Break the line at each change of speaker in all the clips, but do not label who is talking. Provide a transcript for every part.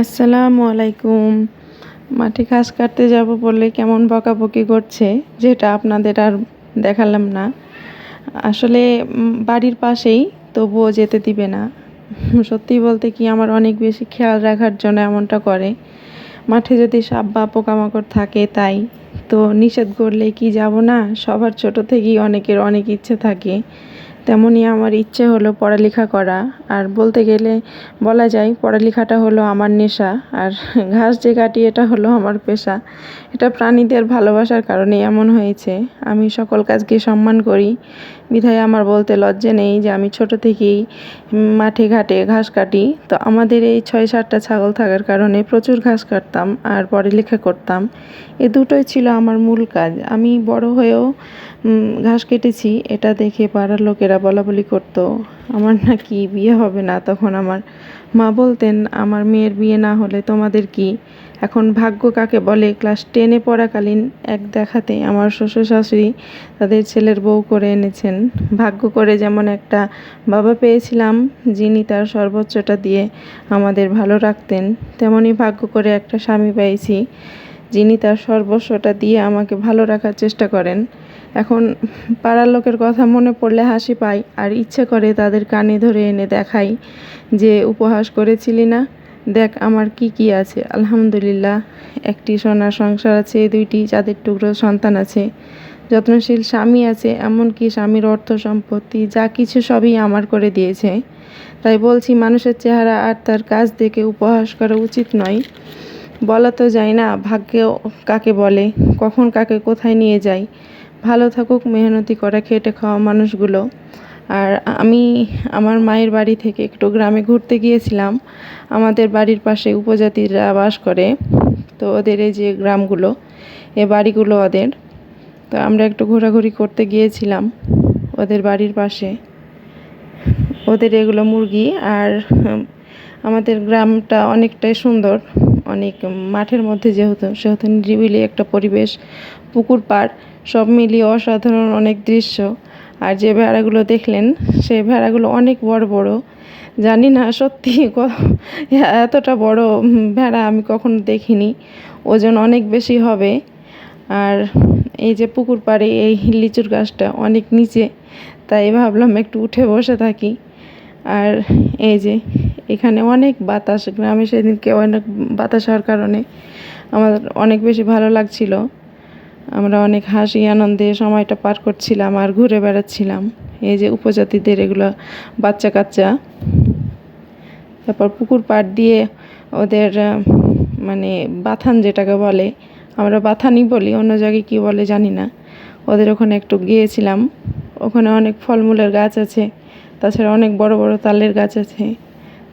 আসসালামু আলাইকুম। মাঠে ঘাস কাটতে যাব বলে কেমন বকাবকি করছে যেটা আপনাদের আর দেখালাম না। আসলে বাড়ির পাশেই তবুও যেতে দিবে না। সত্যি বলতে কি আমার অনেক বেশি খেয়াল রাখার জন্য এমনটা করে। মাঠে যদি সাপ বা পোকামাকড় থাকে তাই। তো নিষেধ করলে কি যাব না? সবার ছোট থেকেই অনেকের অনেক ইচ্ছে থাকে। তেমনই আমার ইচ্ছে হলো পড়ালেখা করা। আর বলতে গেলে বলা যায় পড়ালেখাটা হলো আমার নেশা, আর ঘাস যে কাটি এটা হলো আমার পেশা। এটা প্রাণীদের ভালোবাসার কারণে এমন হয়েছে। আমি সকল কাজকে সম্মান করি। বিধায় আমার বলতে লজ্জে নেই যে আমি ছোট থেকেই মাঠে ঘাটে ঘাস কাটি। তো আমাদের এই ছয় সাতটা ছাগল থাকার কারণে প্রচুর ঘাস কাটতাম আর পড়ালেখা করতাম। এ দুটোই ছিল আমার মূল কাজ। আমি বড় হয়েও ঘাস কেটেছি। এটা দেখে পাড়ার লোকেরা বলাবলি করতো। আমার নাকি বিয়ে হবে না, তখন আমার মা বলতেন, আমার মেয়ের বিয়ে না হলে তোমাদের কি? এখন ভাগ্য কাকে বলে? ক্লাস টেনে পড়াকালীন এক দেখাতে আমার শ্বশুর শাশুড়ি তাদের ছেলের বউ করে এনেছেন। ভাগ্য করে যেমন একটা বাবা পেয়েছিলাম, যিনি তার সর্বোচ্চটা দিয়ে আমাদের ভালো রাখতেন তেমনই ভাগ্য করে একটা স্বামী পেয়েছি যিনি তার সর্বস্বটা দিয়ে আমাকে ভালো রাখার চেষ্টা করেন। এখন পাড়ার লোকের কথা মনে পড়লে হাসি পাই, আর ইচ্ছে করে তাদের কানে ধরে এনে দেখাই যে উপহাস করেছিলি না। দেখ আমার কি কি আছে। আলহামদুলিল্লাহ, একটি সোনার সংসার আছে, দুইটি চাঁদের টুকরো সন্তান আছে। যত্নশীল স্বামী আছে, এমনকি স্বামীর অর্থ সম্পত্তি, যা কিছু সবই আমার করে দিয়েছে। তাই বলছি, মানুষের চেহারা আর তার কাজ দেখে উপহাস করা উচিত নয়। বলা তো যায় না ভাগ্য কাকে বলে, কখন কাকে কোথায় নিয়ে যায়। ভালো থাকুক, মেহনতি করা খেটে খাওয়া মানুষগুলো। আর আমি আমার মায়ের বাড়ি থেকে একটু গ্রামে ঘুরতে গিয়েছিলাম। আমাদের বাড়ির পাশে উপজাতিরা বাস করে, তো ওদের এই যে গ্রামগুলো, এ বাড়িগুলো ওদের। তো আমরা একটু ঘোরাঘুরি করতে গিয়েছিলাম ওদের বাড়ির পাশে। ওদের এগুলো মুরগি আর আমাদের গ্রামটা অনেকটাই সুন্দর। অনেক মাঠের মধ্যে যেহেতু, সেহেতু নিরিবিলি একটা পরিবেশ, পুকুর পাড়, সব মিলিয়ে অসাধারণ অনেক দৃশ্য। আর যে ভেড়াগুলো দেখলেন, সেই ভেড়াগুলো অনেক বড় বড়। জানি না সত্যি এতটা বড় ভেড়া আমি কখনো দেখিনি। ওজন অনেক বেশি হবে। আর এই যে পুকুর পাড়ে এই লিচুর গাছটা অনেক নিচে, তাই ভাবলাম একটু উঠে বসে থাকি। আর এই যে এখানে অনেক বাতাস, গ্রামে সেদিনকে অনেক বাতাস হওয়ার কারণে আমার অনেক বেশি ভালো লাগছিল। আমরা অনেক হাসি, আনন্দে সময়টা পার করছিলাম আর ঘুরে বেড়াচ্ছিলাম। এই যে উপজাতিদের এগুলো বাচ্চা কাচ্চা। তারপর পুকুর পাড় দিয়ে ওদের মানে বাথান যেটাকে বলে, আমরা বাথানই বলি, অন্য জায়গায় কী বলে জানি না। ওদের ওখানে একটু গিয়েছিলাম। ওখানে অনেক ফলমূলের গাছ আছে, তাছাড়া অনেক বড় বড় তালের গাছ আছে,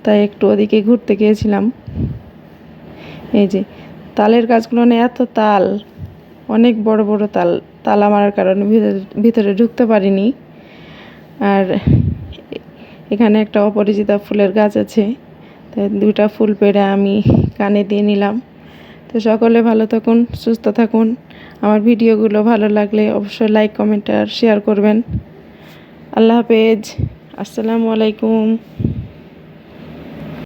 তাই একটু ওদিকে ঘুরতে গিয়েছিলাম। এই যে, তালের গাছগুলো না এত তাল, অনেক বড় বড় তাল, তালা মারার কারণে ভিতরে ঢুকতে পারিনি। আর এখানে একটা অপরিচিতা ফুলের গাছ আছে, তাই দুইটা ফুল পেড়ে আমি কানে দিয়ে নিলাম। তো সকলে ভালো থাকুন, সুস্থ থাকুন। আমার ভিডিওগুলো ভালো লাগলে অবশ্যই লাইক কমেন্ট আর শেয়ার করবেন। আল্লাহ হাফেজ। আসসালামু আলাইকুম।